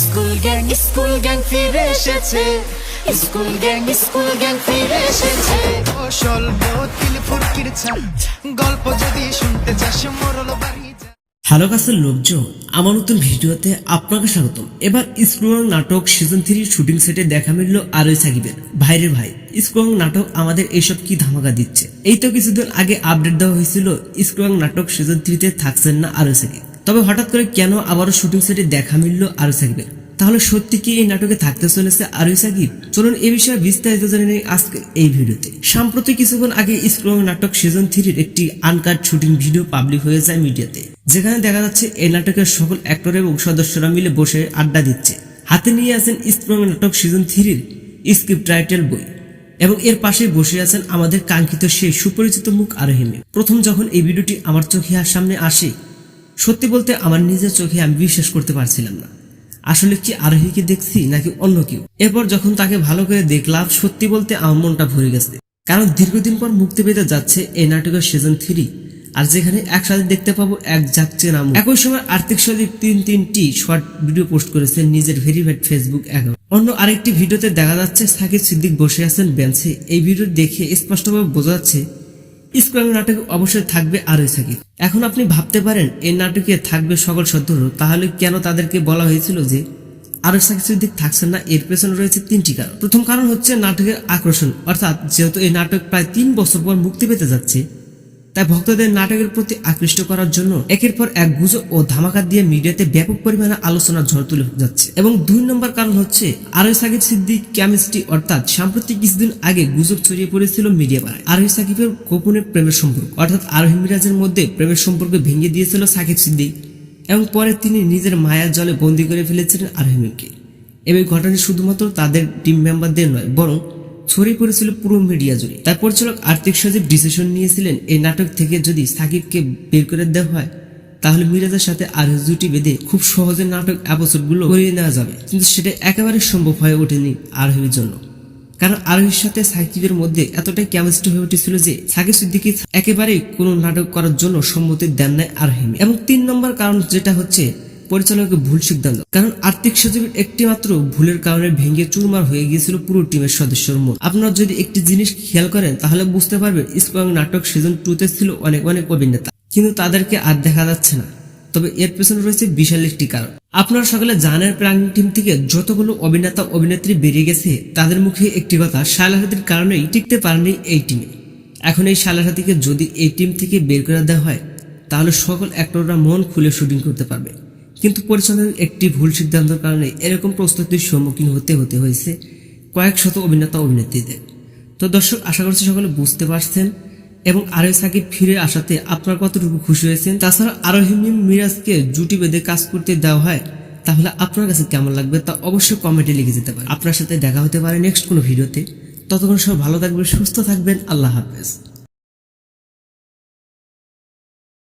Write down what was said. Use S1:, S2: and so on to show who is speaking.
S1: School gang school gang ফিরে এসেছে। School gang school gang ফিরে এসেছে।
S2: কৌশল বতিল ফুরকির ছাপ। গল্প যদি শুনতে চাস মরল বাড়ি
S3: হ্যালো কাছের লোকজন আমার নতুন ভিডিওতে আপনাকে স্বাগতম। এবার স্কুল নাটক সিজন থ্রির শুটিং সেটে দেখা মিলল আরই সাকিবের। ভাইরে ভাই স্কুল নাটক আমাদের এইসব কি ধামাকা দিচ্ছে? এই তো কিছুদিন আগে আপডেট দেওয়া হয়েছিল স্কুল নাটক সিজন থ্রিতে থাকছেন না আরই সাকিব। তবে হঠাৎ করে কেন আবারও শুটিং সেটে দেখা মিলল আরই সাকিবের? তাহলে সত্যি কি এই নাটকে থাকতে চলেছে আরই সাকিব? চলুন এ বিষয়ে বিস্তারিত জেনে নেই আজকে এই ভিডিওতে। সাম্প্রতিক কিছুক্ষণ আগে স্ক্রং নাটক সিজন থ্রির একটি আনকাট শুটিং ভিডিও পাবলিক হয়ে যায় মিডিয়াতে। যেখানে দেখা যাচ্ছে এই নাটকের সকল অ্যাক্টর এবং সদস্যরা মিলে বসে আড্ডা দিচ্ছে। হাতে নিয়ে আছেন স্ক্রং নাটক সিজন থ্রির স্ক্রিপ্ট টাইটেল বই। এবং এর পাশে বসে আছেন আমাদের কাঙ্ক্ষিত সেই সুপরিচিত মুখ আরোহিমে প্রথম যখন এই ভিডিওটি আমার চোখে আর সামনে আসে সত্যি বলতে আমার নিজের চোখে আমি বিশ্বাস করতে পারছিলাম না। আসলে কি আরোহীকে দেখছি নাকি অন্য কেউ? এরপর যখন তাকে ভালো করে দেখলাম, সত্যি বলতে আমার মনটা ভরে গেছে। কারণ দীর্ঘদিন পর মুক্তি পেতে যাচ্ছে এই নাটকের সিজন থ্রি আর যেখানে একসাথে দেখতে পাবো এক যাচ্ছে নাম একই সময় আর্থিক সদীপ তিন তিনটি শর্ট ভিডিও পোস্ট করেছেন নিজের ভেরিফাইড ফেসবুক অ্যাকাউন্ট অন্য আরেকটি ভিডিওতে দেখা যাচ্ছে সাকিব সিদ্দিক বসে আছেন বেঞ্চে এই ভিডিও দেখে স্পষ্টভাবে বোঝা যাচ্ছে স্কোয়ার নাটক অবশ্যই থাকবে আরই সাকিব এখন আপনি ভাবতে পারেন, এই নাটকে থাকবে সকল সদস্য তাহলে কেন তাদেরকে বলা হয়েছিল যে আরও সাকিব সিদ্দিক থাকছেন না, এর পেছনে রয়েছে তিনটি কারণ। প্রথম কারণ হচ্ছে নাটকের আকর্ষণ। অর্থাৎ যেহেতু এই নাটক প্রায় তিন বছর পর মুক্তি পেতে যাচ্ছে তাই ভক্তদের নাটকের প্রতি আকৃষ্ট করার জন্য একের পর এক গুজব ও ধামাকা দিয়ে মিডিয়াতে ব্যাপক পরিমাণে আলোচনার ঝড় তুলে যাচ্ছে। এবং দুই নম্বর কারণ হচ্ছে আরই সাকিব সিদ্দিক কেমিস্ট্রি অর্থাৎ সাম্প্রতিক কিছুদিন আগে গুজব ছড়িয়ে পড়েছিল মিডিয়া পাড়ায় আরোহী সাকিবের গোপনে প্রেমের সম্পর্ক, অর্থাৎ আরোহী মিরাজের মধ্যে প্রেমের সম্পর্ক ভেঙে দিয়েছিল সাকিব সিদ্দিক এবং পরে তিনি নিজের মায়ার জলে বন্দি করে ফেলেছিলেন আরোহীকে এবং এই ঘটনা শুধুমাত্র তাদের টিম মেম্বারদের নয়, বরং ছড়িয়ে পড়েছিল পুরো মিডিয়া জুড়ে। তার পরিচালক আর্থিক সচিব ডিসিশন নিয়েছিলেন এই নাটক থেকে যদি সাকিবকে বের করে দেওয়া হয়, তাহলে মিরাজের সাথে আর জুটি বেঁধে খুব সহজে নাটক এপিসোডগুলো করিয়ে নেওয়া যাবে। কিন্তু সেটা একেবারে সম্ভব হয়ে ওঠেনি আরোহীর জন্য। কারণ আরোহীর সাথে সাকিবের মধ্যে এতটাই কেমিস্ট্রি হয়ে উঠেছিল যে সাকিব সিদ্দিকি একেবারেই কোনো নাটক করার জন্য সম্মতি দেন নাই আরোহী এবং তিন নম্বর কারণ যেটা হচ্ছে পরিচালকের ভুল সিদ্ধান্ত। কারণ আর্থিক সচিবের একটি মাত্র ভুলের কারণে ভেঙে চুরমার হয়ে গিয়েছিল পুরো টিমের সদস্যর মন। আপনারা যদি একটি জিনিস খেয়াল করেন, তাহলে বুঝতে পারবেন স্কোয়াং নাটক সিজন টুতে ছিল অনেক অনেক অভিনেতা। কিন্তু তাদেরকে আর দেখা যাচ্ছে না। তবে এর পেছনে রয়েছে বিশাল একটি কারণ। আপনারা সকলে জানেন প্রাং টিম থেকে যতগুলো অভিনেতা, অভিনেত্রী বেরিয়ে গেছে, তাদের মুখে একটি কথা শালাহাতির কারণেই টিকতে পারেনি এই টিমে। এখন এই শালাহাতিকে যদি এই টিম থেকে বের করে দেওয়া হয়, তাহলে সকল অ্যাক্টররা মন খুলে শুটিং করতে পারবে। কিন্তু পরিচালকের একটি ভুল সিদ্ধান্তের কারণে এরকম প্রস্তুতির সম্মুখীন হতে হতে হয়েছে কয়েক শত অভিনেতা অভিনেত্রীদের। তো দর্শক, আশা করছি সকলে বুঝতে পারছেন এবং আরোহী সাকিব ফিরে আসাতে আপনার কতটুকু খুশি হয়েছেন। তাছাড়া মিম মিরাজকে জুটি বেঁধে কাজ করতে দেওয়া হয়, তাহলে আপনার কাছে কেমন লাগবে তা অবশ্যই কমেন্টে লিখে যেতে পারে আপনার সাথে দেখা হতে পারে নেক্সট কোনো ভিডিওতে। ততক্ষণ সব ভালো থাকবেন, সুস্থ থাকবেন, আল্লাহ হাফেজ।